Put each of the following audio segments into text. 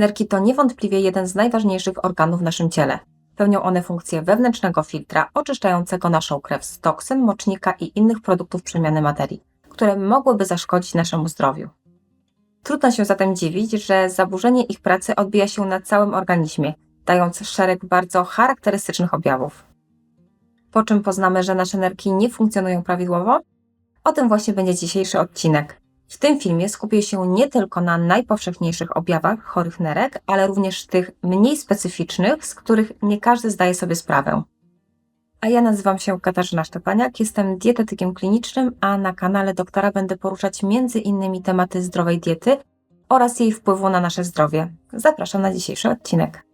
Nerki to niewątpliwie jeden z najważniejszych organów w naszym ciele. Pełnią one funkcję wewnętrznego filtra oczyszczającego naszą krew z toksyn, mocznika i innych produktów przemiany materii, które mogłyby zaszkodzić naszemu zdrowiu. Trudno się zatem dziwić, że zaburzenie ich pracy odbija się na całym organizmie, dając szereg bardzo charakterystycznych objawów. Po czym poznamy, że nasze nerki nie funkcjonują prawidłowo? O tym właśnie będzie dzisiejszy odcinek. W tym filmie skupię się nie tylko na najpowszechniejszych objawach chorych nerek, ale również tych mniej specyficznych, z których nie każdy zdaje sobie sprawę. A ja nazywam się Katarzyna Szczepaniak, jestem dietetykiem klinicznym, a na kanale doktora będę poruszać innymi tematy zdrowej diety oraz jej wpływu na nasze zdrowie. Zapraszam na dzisiejszy odcinek.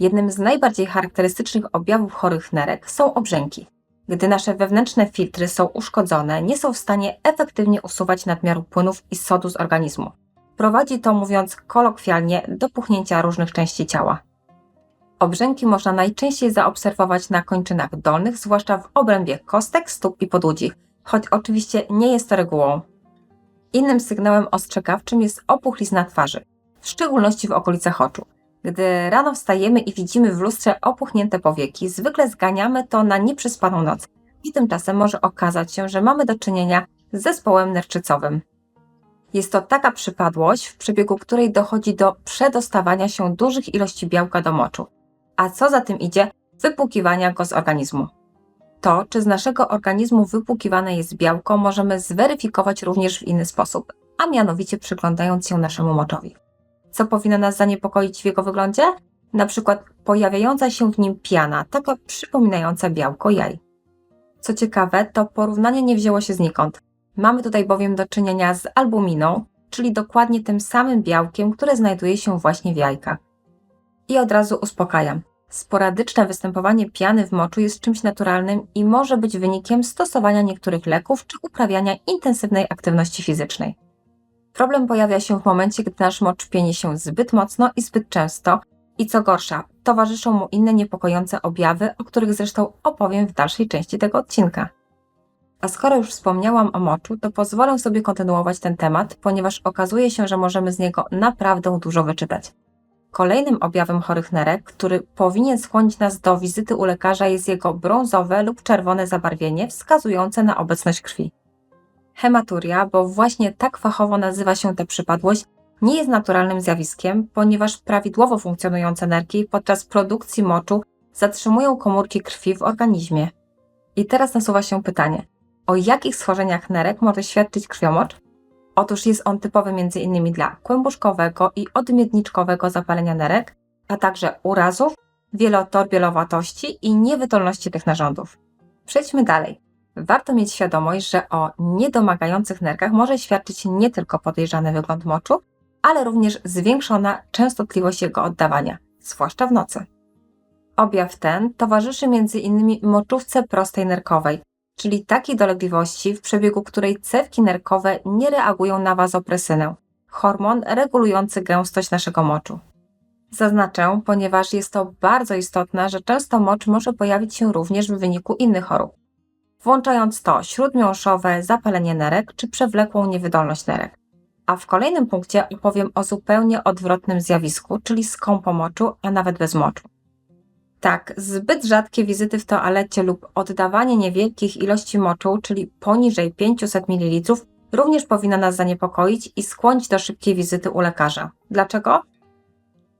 Jednym z najbardziej charakterystycznych objawów chorych nerek są obrzęki. Gdy nasze wewnętrzne filtry są uszkodzone, nie są w stanie efektywnie usuwać nadmiaru płynów i sodu z organizmu. Prowadzi to, mówiąc kolokwialnie, do puchnięcia różnych części ciała. Obrzęki można najczęściej zaobserwować na kończynach dolnych, zwłaszcza w obrębie kostek, stóp i podłudzi, choć oczywiście nie jest to regułą. Innym sygnałem ostrzegawczym jest opuchlizna twarzy, w szczególności w okolicach oczu. Gdy rano wstajemy i widzimy w lustrze opuchnięte powieki, zwykle zganiamy to na nieprzespaną noc i tymczasem może okazać się, że mamy do czynienia z zespołem nerczycowym. Jest to taka przypadłość, w przebiegu której dochodzi do przedostawania się dużych ilości białka do moczu, a co za tym idzie, wypłukiwania go z organizmu. To, czy z naszego organizmu wypłukiwane jest białko, możemy zweryfikować również w inny sposób, a mianowicie przyglądając się naszemu moczowi co powinno nas zaniepokoić w jego wyglądzie? Na przykład pojawiająca się w nim piana, taka przypominająca białko jaj. Co ciekawe, to porównanie nie wzięło się znikąd. Mamy tutaj bowiem do czynienia z albuminą, czyli dokładnie tym samym białkiem, które znajduje się właśnie w jajkach. I od razu uspokajam. Sporadyczne występowanie piany w moczu jest czymś naturalnym i może być wynikiem stosowania niektórych leków czy uprawiania intensywnej aktywności fizycznej. Problem pojawia się w momencie, gdy nasz mocz pieni się zbyt mocno i zbyt często i co gorsza, towarzyszą mu inne niepokojące objawy, o których zresztą opowiem w dalszej części tego odcinka. A skoro już wspomniałam o moczu, to pozwolę sobie kontynuować ten temat, ponieważ okazuje się, że możemy z niego naprawdę dużo wyczytać. Kolejnym objawem chorych nerek, który powinien skłonić nas do wizyty u lekarza, jest jego brązowe lub czerwone zabarwienie wskazujące na obecność krwi. Hematuria, bo właśnie tak fachowo nazywa się ta przypadłość, nie jest naturalnym zjawiskiem, ponieważ prawidłowo funkcjonujące nerki podczas produkcji moczu zatrzymują komórki krwi w organizmie. I teraz nasuwa się pytanie, o jakich schorzeniach nerek może świadczyć krwiomocz? Otóż jest on typowy m.in. dla kłębuszkowego i odmiedniczkowego zapalenia nerek, a także urazów, wielotorbielowatości i niewydolności tych narządów. Przejdźmy dalej. Warto mieć świadomość, że o niedomagających nerkach może świadczyć nie tylko podejrzany wygląd moczu, ale również zwiększona częstotliwość jego oddawania, zwłaszcza w nocy. Objaw ten towarzyszy m.in. moczówce prostej nerkowej, czyli takiej dolegliwości, w przebiegu której cewki nerkowe nie reagują na wazopresynę, hormon regulujący gęstość naszego moczu. Zaznaczę, ponieważ jest to bardzo istotne, że często mocz może pojawić się również w wyniku innych chorób włączając to śródmiąższowe zapalenie nerek czy przewlekłą niewydolność nerek. A w kolejnym punkcie opowiem o zupełnie odwrotnym zjawisku, czyli skąpo moczu, a nawet bez moczu. Tak, zbyt rzadkie wizyty w toalecie lub oddawanie niewielkich ilości moczu, czyli poniżej 500 ml, również powinno nas zaniepokoić i skłonić do szybkiej wizyty u lekarza. Dlaczego?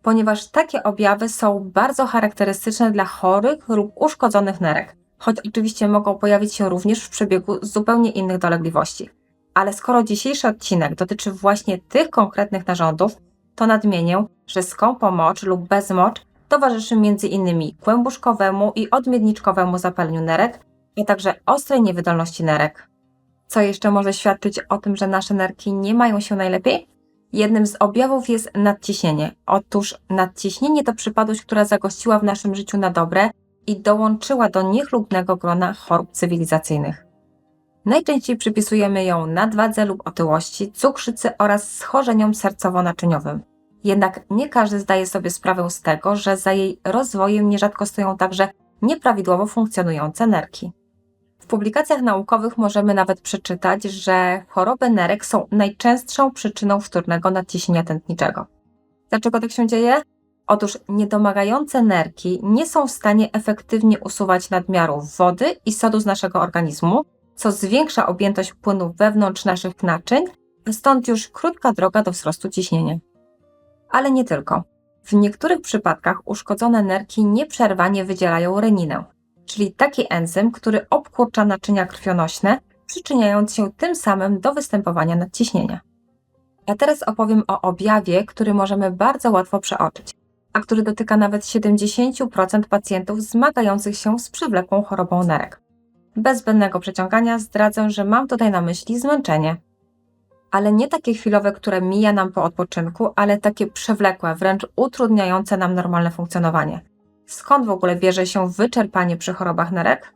Ponieważ takie objawy są bardzo charakterystyczne dla chorych lub uszkodzonych nerek choć oczywiście mogą pojawić się również w przebiegu zupełnie innych dolegliwości. Ale skoro dzisiejszy odcinek dotyczy właśnie tych konkretnych narządów, to nadmienię, że skąpo mocz lub bezmocz towarzyszy m.in. kłębuszkowemu i odmiedniczkowemu zapaleniu nerek, a także ostrej niewydolności nerek. Co jeszcze może świadczyć o tym, że nasze nerki nie mają się najlepiej? Jednym z objawów jest nadciśnienie. Otóż nadciśnienie to przypadłość, która zagościła w naszym życiu na dobre i dołączyła do niechlubnego grona chorób cywilizacyjnych. Najczęściej przypisujemy ją nadwadze lub otyłości, cukrzycy oraz schorzeniom sercowo-naczyniowym. Jednak nie każdy zdaje sobie sprawę z tego, że za jej rozwojem nierzadko stoją także nieprawidłowo funkcjonujące nerki. W publikacjach naukowych możemy nawet przeczytać, że choroby nerek są najczęstszą przyczyną wtórnego nadciśnienia tętniczego. Dlaczego tak się dzieje? Otóż niedomagające nerki nie są w stanie efektywnie usuwać nadmiaru wody i sodu z naszego organizmu, co zwiększa objętość płynu wewnątrz naszych naczyń, stąd już krótka droga do wzrostu ciśnienia. Ale nie tylko. W niektórych przypadkach uszkodzone nerki nieprzerwanie wydzielają reninę, czyli taki enzym, który obkurcza naczynia krwionośne, przyczyniając się tym samym do występowania nadciśnienia. Ja teraz opowiem o objawie, który możemy bardzo łatwo przeoczyć, a który dotyka nawet 70% pacjentów zmagających się z przewlekłą chorobą nerek. Bez zbędnego przeciągania zdradzę, że mam tutaj na myśli zmęczenie. Ale nie takie chwilowe, które mija nam po odpoczynku, ale takie przewlekłe, wręcz utrudniające nam normalne funkcjonowanie. Skąd w ogóle bierze się wyczerpanie przy chorobach nerek?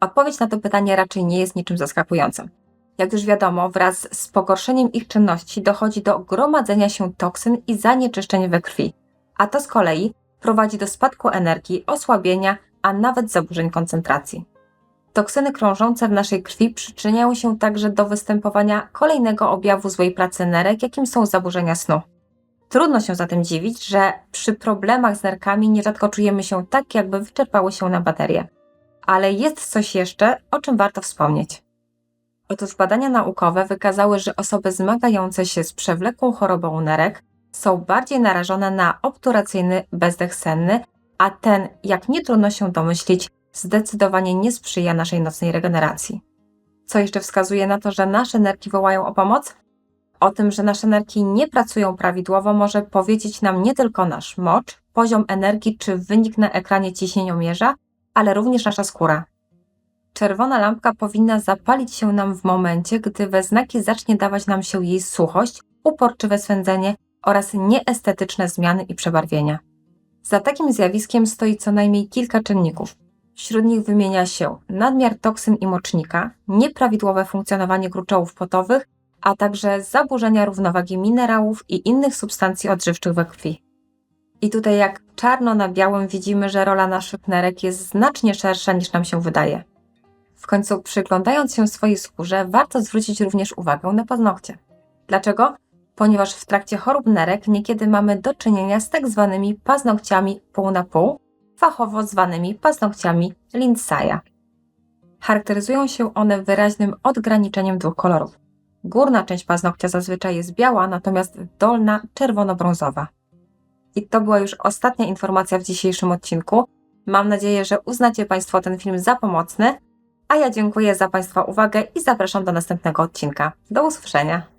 Odpowiedź na to pytanie raczej nie jest niczym zaskakującym. Jak już wiadomo, wraz z pogorszeniem ich czynności dochodzi do gromadzenia się toksyn i zanieczyszczeń we krwi, a to z kolei prowadzi do spadku energii, osłabienia, a nawet zaburzeń koncentracji. Toksyny krążące w naszej krwi przyczyniają się także do występowania kolejnego objawu złej pracy nerek, jakim są zaburzenia snu. Trudno się zatem dziwić, że przy problemach z nerkami nierzadko czujemy się tak, jakby wyczerpały się na baterie. Ale jest coś jeszcze, o czym warto wspomnieć. Otóż badania naukowe wykazały, że osoby zmagające się z przewlekłą chorobą nerek są bardziej narażone na obturacyjny bezdech senny, a ten, jak nie trudno się domyślić, zdecydowanie nie sprzyja naszej nocnej regeneracji. Co jeszcze wskazuje na to, że nasze nerki wołają o pomoc? O tym, że nasze nerki nie pracują prawidłowo, może powiedzieć nam nie tylko nasz mocz, poziom energii czy wynik na ekranie ciśnieniomierza, ale również nasza skóra. Czerwona lampka powinna zapalić się nam w momencie, gdy we znaki zacznie dawać nam się jej suchość, uporczywe swędzenie oraz nieestetyczne zmiany i przebarwienia. Za takim zjawiskiem stoi co najmniej kilka czynników. Wśród nich wymienia się nadmiar toksyn i mocznika, nieprawidłowe funkcjonowanie gruczołów potowych, a także zaburzenia równowagi minerałów i innych substancji odżywczych we krwi. I tutaj jak czarno na białym widzimy, że rola naszych nerek jest znacznie szersza niż nam się wydaje. W końcu przyglądając się swojej skórze, warto zwrócić również uwagę na paznokcie. Dlaczego? Ponieważ w trakcie chorób nerek niekiedy mamy do czynienia z tak zwanymi paznokciami pół na pół, fachowo zwanymi paznokciami Lindsaya. Charakteryzują się one wyraźnym odgraniczeniem dwóch kolorów. Górna część paznokcia zazwyczaj jest biała, natomiast dolna czerwono-brązowa. I to była już ostatnia informacja w dzisiejszym odcinku. Mam nadzieję, że uznacie Państwo ten film za pomocny, a ja dziękuję za Państwa uwagę i zapraszam do następnego odcinka. Do usłyszenia.